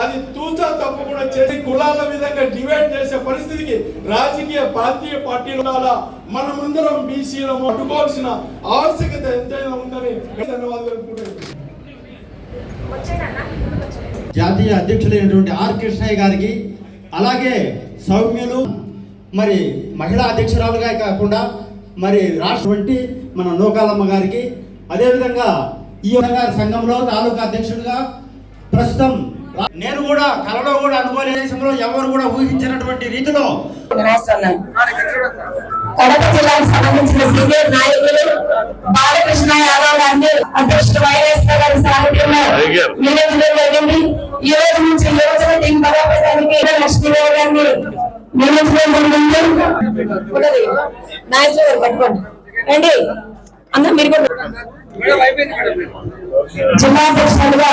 అది తూచా తప్పకుండా చేసి కులాల విధంగా డివైడ్ చేసే పరిస్థితికి రాజకీయ ప్రాంతీయ పార్టీలు ఉండాలా మనమందరం బీసీలను అడ్డుకోవాల్సిన ఆవశ్యకత ఎంతైనా ఉందని ధన్యవాదాలు జాతీయ అధ్యక్షులైనటువంటి ఆర్ కృష్ణయ్య గారికి అలాగే సౌమ్యులు మరి మహిళా అధ్యక్షురాలుగా కాకుండా మరి రాష్ట్రవంటి మన నూకాలమ్మ గారికి అదేవిధంగా ఈ సంఘంలో తాలూకా అధ్యక్షుడిగా ప్రస్తుతం నేను కూడా కలలో కూడా అనుకోలే దేశంలో ఎవరు కూడా ఊహించినటువంటి రీతిలో కడప జిల్లాకు సంబంధించిన సీనియర్ నాయకులు బాలకృష్ణ యాదవ్ గారిని అధ్యక్షుడు వైఎస్ఆర్ గారి సారథ్యంలో నియోజకవర్గం జరిగింది. ఈ రోజు నుంచి ఈ టీం బలోపేతానికి లక్ష్మీదేవి గారిని నియమించడం జరిగింది. పట్టుకోండి. అందరూ మీరు కూడా. జిల్లా అధ్యక్షులుగా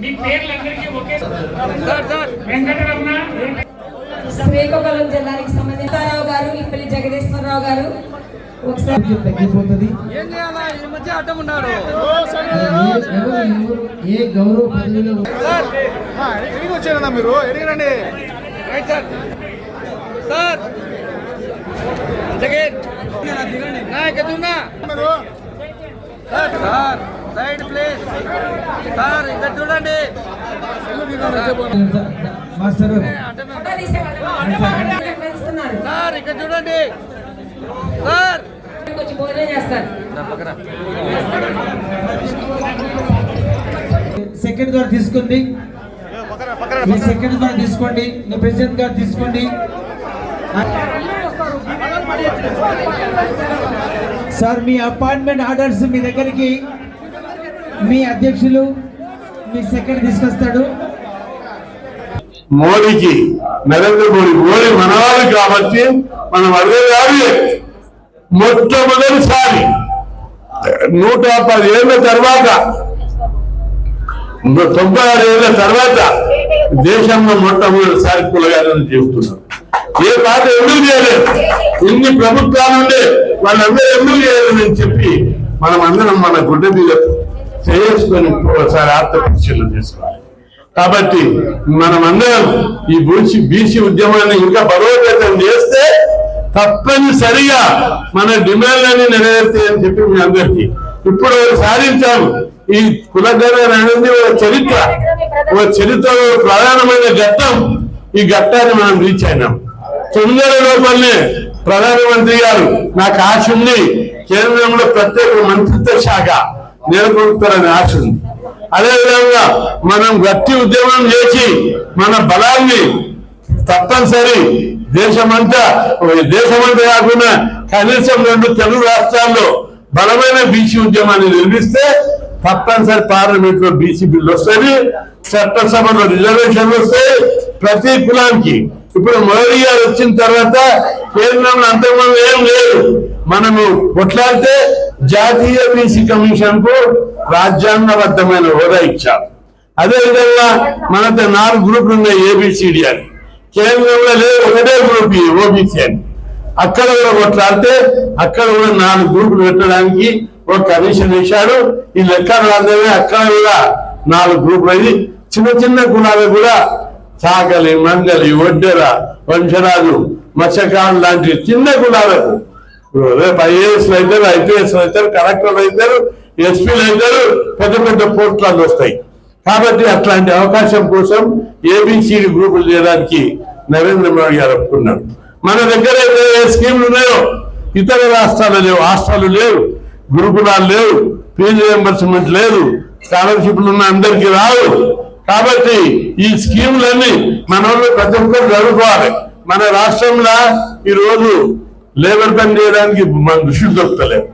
మీ పేర్లందరికీ ఒకే వెంకటరమణ. శ్రీకాకుళం జిల్లాకి సంబంధించిన రావు గారు ఇప్పటి జగదీశ్వరరావు గారు. ఒకసారి తగ్గిపోతుంది. ఏం గౌరవ పదవిలో వచ్చారన్నా మీరు? ఎడిగిరండి రైట్ సార్. సార్. సెకండ్ నా ఇక్కడ చూడనా sir sir. Side please sir ఇక్కడ చూడండి. సార్ ఇక్కడ చూడండి. సార్ కొంచెం భోజనం చేస్తారు. సెకండ్ ద్వారా తీసుకోండి. మీ సెకండ్ ద్వారా తీసుకోండి. మీ ప్రెసిడెంట్ గారు తీసుకోండి. సార్ మీ అపాయింట్మెంట్ ఆర్డర్స్ మీ దగ్గరికి మీ అధ్యక్షులు మీ సెక్రటరీ తీసుకొస్తాడు. మోడీకి నరేంద్ర మోడీ మోడీ మనవాడు కాబట్టి మనం అడగగానే మొట్టమొదటిసారి నూట పది ఏళ్ళ తర్వాత తొంభై ఆరు ఏళ్ళ తర్వాత దేశంలో మొట్టమొదటిసారి కులగారని చేస్తున్నారు. ఏ పాట ఎందుకు చేయలేదు? ఇన్ని ప్రభుత్వాలు ఉండే వాళ్ళందరూ ఎందుకు చేయలేదని చెప్పి మనం అందరం మన గుడ్డ మీద చేసుకొని ఒకసారి ఆత్మపరిశీలన చేసుకోవాలి. కాబట్టి మనమందరం ఈ బీసీ బీసీ ఉద్యమాన్ని ఇంకా బలోపేతం చేస్తే తప్పనిసరిగా మన డిమాండ్లన్నీ నెరవేరుతాయని చెప్పి మీ అందరికీ ఇప్పుడు సాధించాము. ఈ కులగణ అనేది ఒక చరిత్ర ఒక చరిత్రలో ప్రధానమైన ఘట్టం. ఈ ఘట్టాన్ని మనం రీచ్ అయినాం. తొమ్మిదేళ్ళ లోపలనే ప్రధానమంత్రి గారు నాకు ఆశ ఉంది కేంద్రంలో ప్రత్యేక మంత్రిత్వ శాఖ నెలకొల్పుతారని ఆశ ఉంది. అదేవిధంగా మనం గట్టి ఉద్యమం చేసి మన బలాన్ని తప్పనిసరి దేశమంతా దేశమంతా కాకుండా కనీసం రెండు తెలుగు రాష్ట్రాల్లో బలమైన బీసీ ఉద్యమాన్ని నిర్మిస్తే తప్పనిసరి పార్లమెంట్లో బీసీ బిల్లు వస్తుంది చట్టసభలో రిజర్వేషన్లు వస్తాయి. ప్రతి కులానికి ఇప్పుడు మోడీ గారు వచ్చిన తర్వాత కేంద్రంలో అంతకుముందు ఏం లేదు. మనము కొట్లాడితే జాతీయ బీసీ కమిషన్కు రాజ్యాంగబద్ధమైన హోదా ఇచ్చారు. అదే విధంగా మనతో నాలుగు గ్రూపులు ఉన్నాయి ఏబిసిడి అని. కేంద్రంలో లేదు ఒకటే గ్రూప్ ఓబీసీ అని. అక్కడ కూడా కొట్లాడితే అక్కడ కూడా నాలుగు గ్రూపులు పెట్టడానికి ఒక కమిషన్ వేశాడు ఈ లెక్కలు అందమే అక్కడ కూడా నాలుగు గ్రూపులు అయింది. చిన్న చిన్న కులాలు కూడా చాకలి మంగలి ఒడ్డెర వంశరాజు మత్స్యకారులు లాంటి చిన్న కులాలకు రేపు ఐఏఎస్ అవుతారు ఐపీఎస్లు అవుతారు కలెక్టర్లు అవుతారు ఎస్పీలు అవుతారు పెద్ద పెద్ద పోస్టులు వస్తాయి. కాబట్టి అట్లాంటి అవకాశం కోసం ఏబిసిడి గ్రూపులు చేయడానికి నరేంద్ర మోడీ గారు ఒప్పుకున్నారు. మన దగ్గర ఏ స్కీములు ఉన్నాయో ఇతర రాష్ట్రాలు లేవు హాస్టల్ లేవు గురుకులాలు లేవు ఫీజు రియంబర్స్మెంట్ లేదు స్కాలర్షిప్లు ఉన్న అందరికీ రావు. కాబట్టి ఈ స్కీములన్నీ మన వాళ్ళు ప్రతి ఒక్కరు చదువుకోవాలి మన రాష్ట్రంలో ఈ రోజు లేబర్ పని చేయడానికి మన దృష్టి దొరుకుతలేదు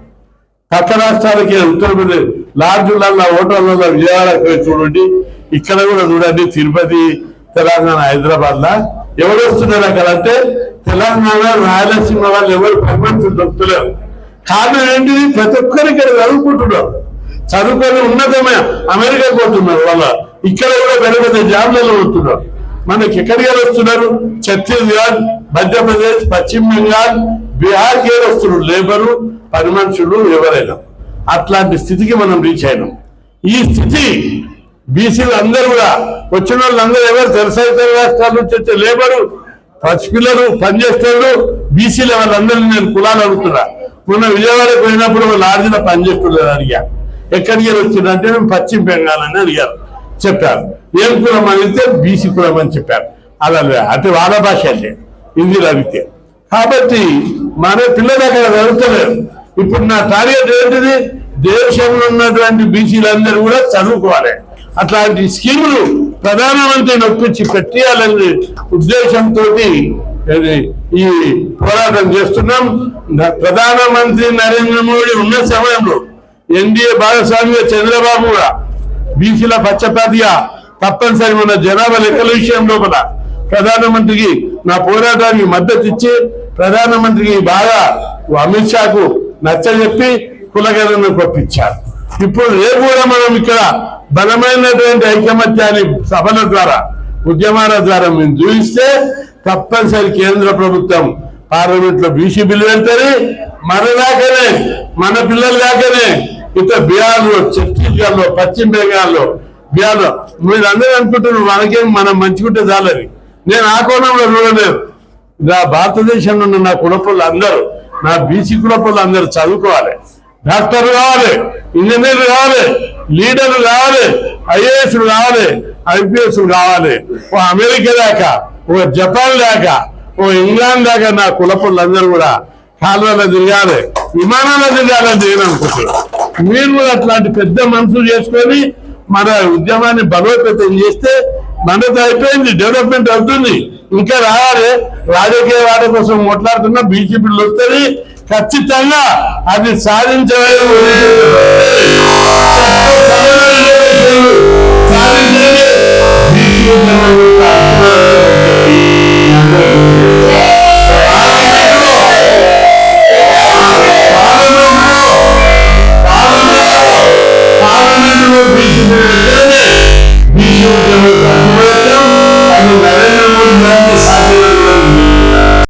పక్క రాష్ట్రాలకి ఉత్తరప్రదేశ్ లార్జులలో హోటళ్ళలో విజయవాడకి చూడండి. ఇక్కడ కూడా చూడండి తిరుపతి తెలంగాణ హైదరాబాద్ లా ఎవరు వస్తున్నారు అక్కడ అంటే తెలంగాణ రాయలసీమ వాళ్ళు ఎవరు పర్మనెంట్ దొరుకుతలేరు కారణం ఏంటిది ప్రతి ఒక్కరు ఇక్కడ చదువుకుంటున్నారు. చదువుకొని ఉన్నతమే అమెరికా పోతున్నారు వాళ్ళ. ఇక్కడ కూడా పెద్ద పెద్ద జాబ్లలో ఉంటున్నారు. మనకి ఎక్కడికి వస్తున్నారు? ఛత్తీస్గఢ్ మధ్యప్రదేశ్ పశ్చిమ బెంగాల్ బీహార్కి వస్తున్నారు లేబరు పని మనుషులు ఎవరైనా. అట్లాంటి స్థితికి మనం రీచ్ అయినాం. ఈ స్థితి బీసీలు అందరూ కూడా వచ్చిన వాళ్ళందరూ ఎవరు తెలుసా? ఇతర రాష్ట్రాల నుంచి వచ్చే లేబరు పసిపిల్లలు పనిచేస్తారు బీసీల వాళ్ళందరినీ నేను కులాలు అడుగుతున్నా. మొన్న విజయవాడకు పోయినప్పుడు వాళ్ళు ఆర్జన పనిచేస్తున్నారు అడిగా. ఎక్కడికి వచ్చిందంటే మేము పశ్చిమ బెంగాల్ అని అడిగారు. చెప్పారు. ఏం కులం అడిగితే బీసీ కులం అని చెప్పారు. అలా అంటే వాళ్ళ భాష అంటే హిందీలో అడిగితే. కాబట్టి మన పిల్లలు అక్కడ చదువుతలేరు ఇప్పుడు నా టార్గెట్ ఏంటిది? దేశంలో ఉన్నటువంటి బీసీలందరూ కూడా చదువుకోవాలి. అట్లాంటి స్కీములు ప్రధానమంత్రి నొప్పించి పెట్టేయాలనే ఉద్దేశంతో ఈ పోరాటం చేస్తున్నాం. ప్రధానమంత్రి నరేంద్ర మోడీ ఉన్న సమయంలో ఎన్డీఏ భాగస్వామిగా చంద్రబాబు కూడా బీసీల పచ్చపాతిగా తప్పనిసరి మన జనాభా లెక్కల విషయం లోపల ప్రధానమంత్రికి నా పోరాటానికి మద్దతు ఇచ్చి ప్రధానమంత్రికి బాగా అమిత్ షాకు నచ్చజెప్పి కులగణను పంపించారు ఇప్పుడు రేపు కూడా మనం ఇక్కడ బలమైనటువంటి ఐకమత్యాన్ని సభల ద్వారా ఉద్యమాల ద్వారా మేము చూపిస్తే తప్పనిసరి కేంద్ర ప్రభుత్వం పార్లమెంట్లో బీసీ బిల్లు వెళ్తారు మన దాకానే మన పిల్లల దాకానే ఇతర బీహార్లో ఛత్తీస్గఢ్లో పశ్చిమ బెంగాల్లో బీహార్లో మీరు అందరూ అనుకుంటున్నారు మనకేం మనం మంచుకుంటే చాలని నేను ఆ కోణంలో చూడలేదు. నా భారతదేశంలో ఉన్న నా కులపులు అందరూ నా బీసీ కులపళ్ళు అందరూ చదువుకోవాలి. డాక్టర్లు కావాలి ఇంజనీర్లు కావాలి లీడర్లు కావాలి ఐఏఎస్లు కావాలి ఐపీఎస్లు కావాలి. ఓ అమెరికా దాకా ఓ జపాన్ దాకా ఓ ఇంగ్లాండ్ దాకా నా కులపళ్ళు కూడా కాలువలో తిరగాలి విమానాల్లో తిరగాలని నేను అనుకుంటున్నాను మీరు కూడా అట్లాంటి పెద్ద మనసులు చేసుకొని మన ఉద్యమాన్ని బలోపేతం చేస్తే నన్నది అయిపోయింది డెవలప్మెంట్ అవుతుంది. ఇంకా రావాలి. రాజకీయ వాటి కోసం మాట్లాడుతున్న బీజేపీలు వస్తుంది. ఖచ్చితంగా అది సాధించలేదు సాధించలేదు